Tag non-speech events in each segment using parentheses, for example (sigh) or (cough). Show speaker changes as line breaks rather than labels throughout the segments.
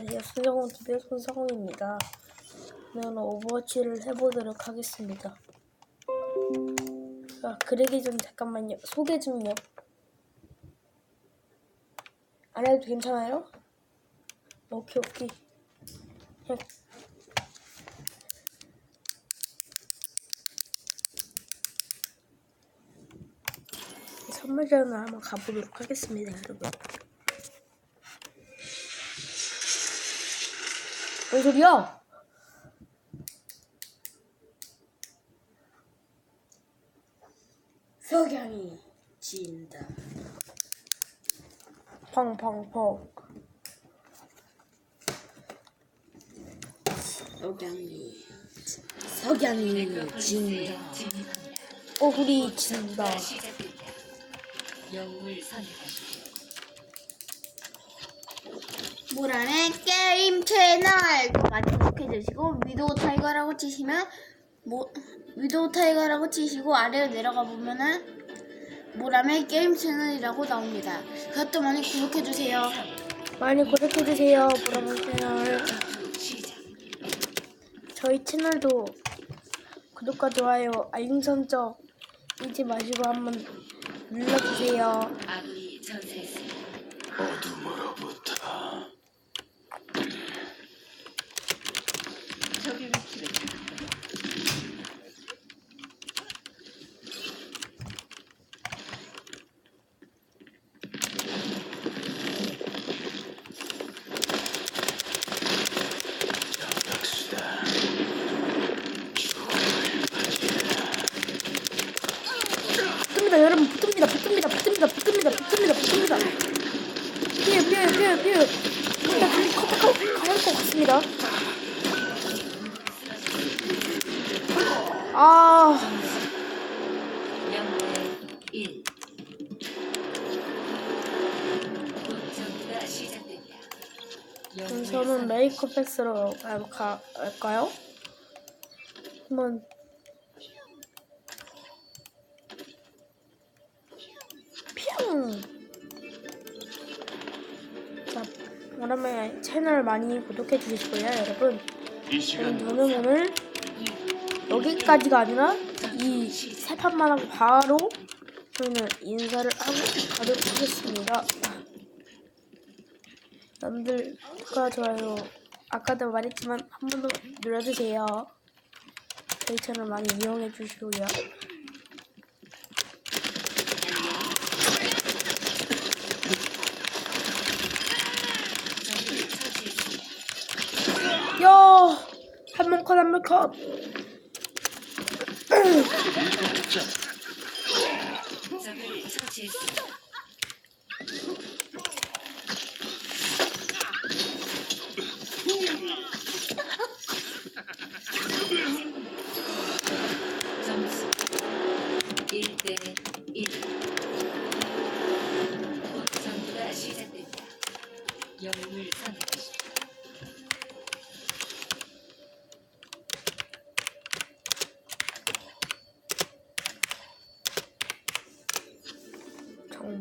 안녕하세요. 손정훈 TV의 손성훈입니다. 오늘은 오버워치를 해보도록 하겠습니다. 아, 그러기 전 잠깐만요. 소개 좀요. 안 해도 괜찮아요? 오케이, 오케이. 해. 선물전을 한번 가보도록 하겠습니다, 여러분. 뭔 소리야?
석양이 진다.
펑펑펑.
석양이 석양이 진다.
오구리 진다.
모란의 게임 채널도 많이 구독해주시고 위도우 타이거라고 치시면 모, 위도우 타이거라고 치시고 아래로 내려가 보면은 모람의 게임 채널이라고 나옵니다. 그것도 많이 구독해주세요.
많이 구독해주세요, 보라볼 채널. 저희 채널도 구독과 좋아요, 알림 설정 잊지 마시고 한번 눌러주세요.
어둠으로부터 약수다
붙습니다, 여러분. 붙습니다, 붙습니다, 붙습니다, 붙습니다, 붙습니다, 붙습니다. 피해, 피해, 피해, 피해. 일단 둘이 컷컷 가야 할 것 같습니다. 아, 그럼 저는 가- 가- 갈까요? 한번 뿅! 자, 그러면 채널 많이 구독해 주시고요, 여러분. 저는 오늘 여기까지가 아니라 이 세 판만 하고 바로 저는 인사를 하고 가도록 하겠습니다. 남들과 좋아요 아까도 말했지만 한 번 더 눌러주세요. 저희 채널 많이 이용해 주시고요. 야! 한명 컷, 한명 컷. (clears throat)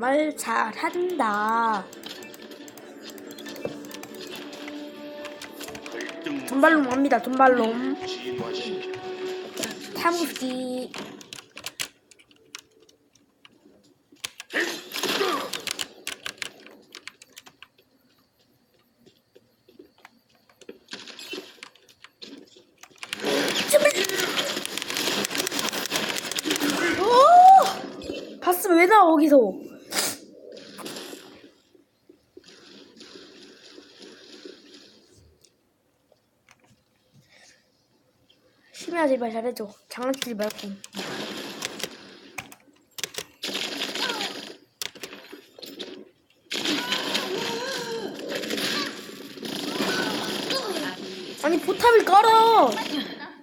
정말 잘한다. 돈발롬 갑니다. 돈발롬. 오! 봤으면 왜 나와 거기서? 심야 제발 잘해줘. 장난치지 말고. 아니 포탑을 깔아.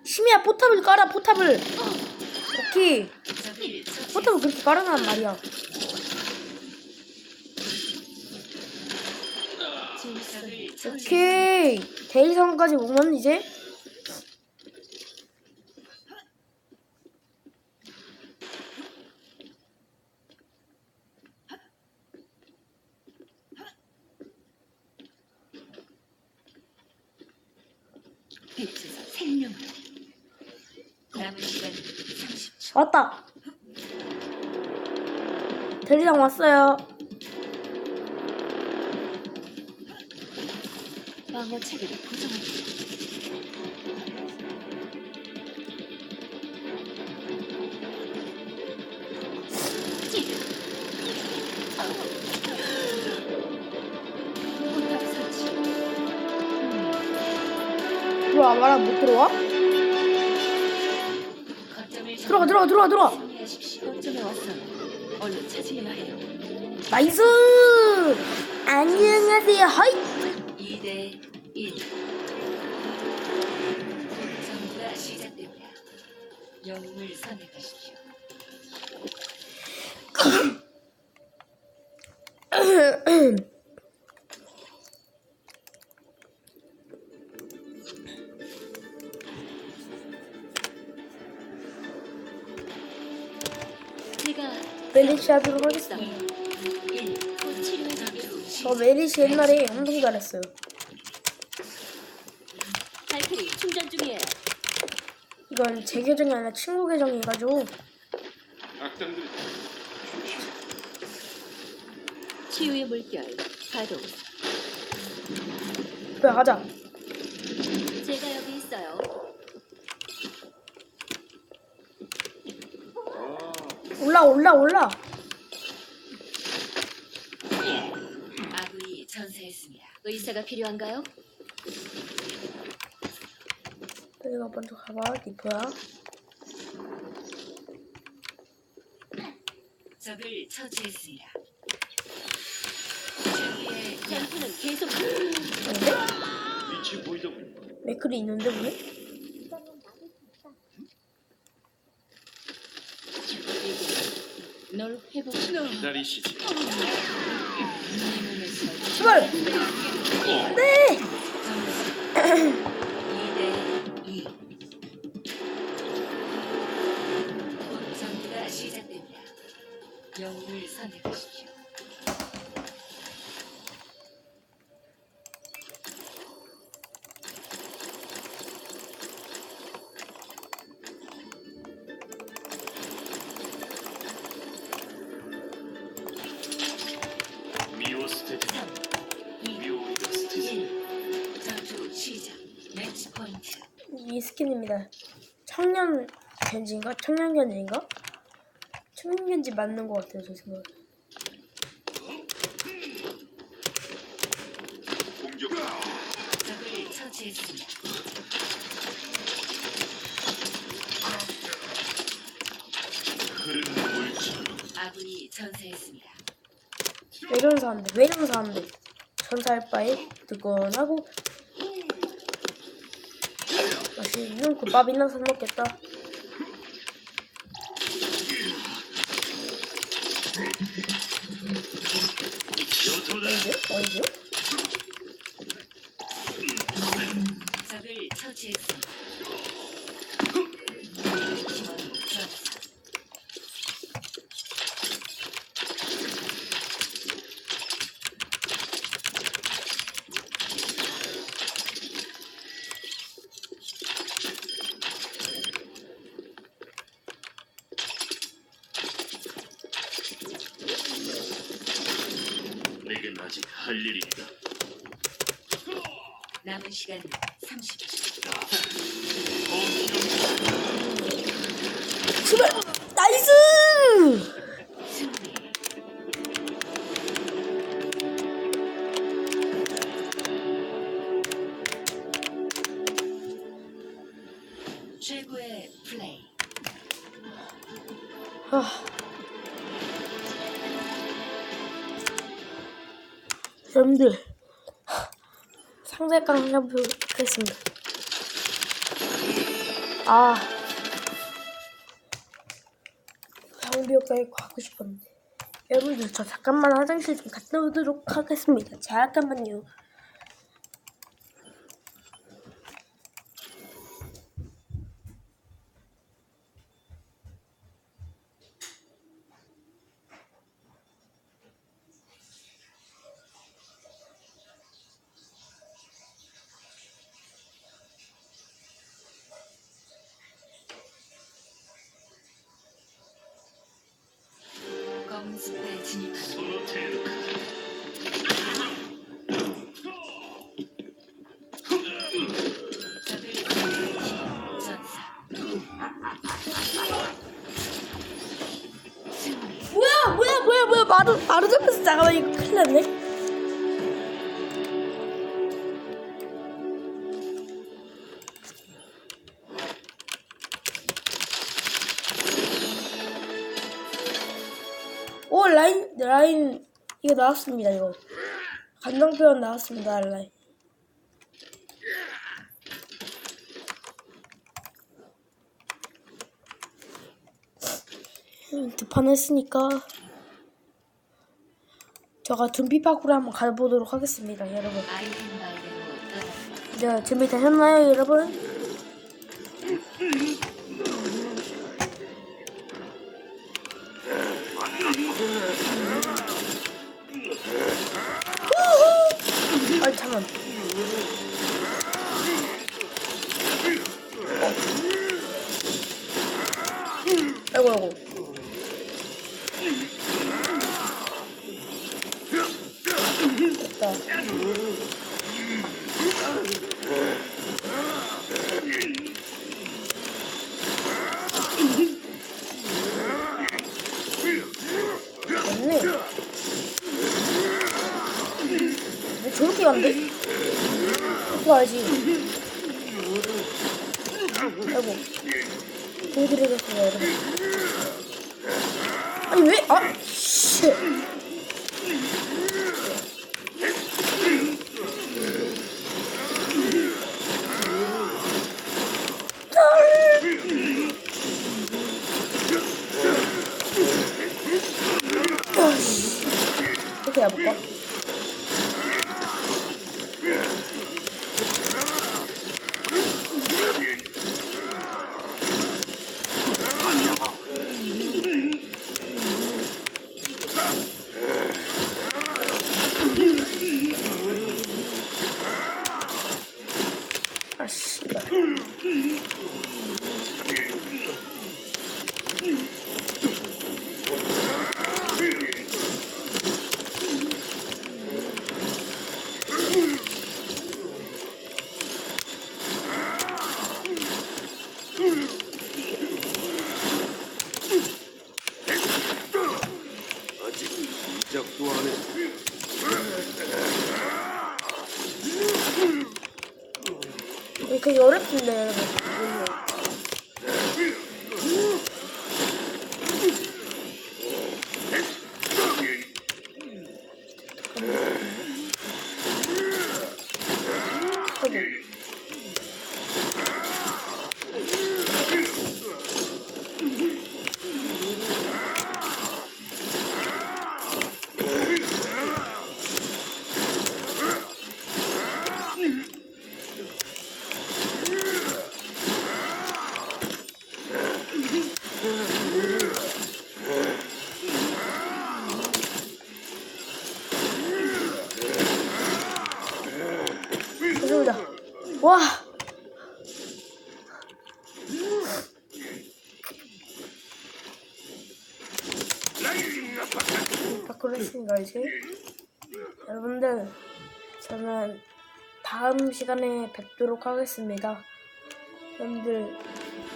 심야 포탑을 깔아 포탑을. 오케이. 포탑을 그렇게 깔아놓란 말이야. 오케이. 대일성까지 오면 이제
빛에서 생명으로 남은 시간 30초
왔다. 대리장 왔어요.
방어 체계를 고정합니다
들어와 말아 못 들어와? 들어가 들어가 들어가.
승리하십시오 거점에 왔어요 얼른 차지해야 해요
나이스. 안녕하세요. 하이.
2대 1 전투가 시작됩니다 영웅을 선택하십시오
멜리시 하도록 하겠습니다.
1 치료해 주십시오
저 멜리시 옛날에 엄청 잘했어요.
발키리 충전 중이에요
이건 제 계정이 아니라 친구 계정이가지고
치유의 물결 가동
그래 가자.
제가 여기 있어요
올라 올라 올라.
아군이 전사했습니다 의사가 필요한가요?
내가 먼저 가봐 리퍼야.
적을 처치했습니다 저기의 전투는 계속
근데
위치 보이더군요.
맥클이 있는데 왜?
널 회복
기다리시지.
제발. 네.
2대 2 전투가 시작됩니다 영웅을 선택하십시오
이 스킨입니다. 청년 견지인가? 청년 견지인가? 청년 견지 맞는 것 같아요 제 생각에.
공격.
적을 처치했습니다
흐르는 물질.
아군이 전사했습니다
외전사인데 외전사인데 전사할 바에 뜨거운하고 맛있는 국밥이나 사 먹겠다.
요토다.
언제?
적을 처치했습니다
내겐 아직 할 일이 있다.
남은 시간 30초
제발 나이스!
승리 최고의 플레이
아. 여러분들 상대강 한번 보겠습니다. 아 장비역사에 가고 싶었는데 여러분들 저 잠깐만 화장실 좀 갔다 오도록 하겠습니다. 잠깐만요. 아르 아르데스 잠깐만 이거 큰일 났네. 오 라인 라인 이거 나왔습니다 이거 감정 표현 나왔습니다 라인. 음, 두판 했으니까 제가 준비 파쿠를 한번 가보도록 하겠습니다 여러분
아이템 떠납니다.
네, 준비되셨나요 여러분? (laughs) 알지? 아이고 보여드리겠습니다 여러분 아니 왜? 아! 씨 이렇게 해볼까? 아씨.
아직 시작도 안 했어.
이게 되게 어렵습니다, 여러분. 아이고. 좋습니다. 와! 이제 여러분들 저는 다음 시간에 뵙도록 하겠습니다. 여러분들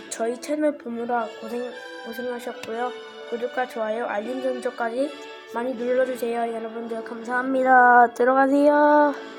저희 채널 보느라 고생 고생하셨고요. 구독과 좋아요, 알림 설정까지 많이 눌러주세요. 여러분들 감사합니다. 들어가세요.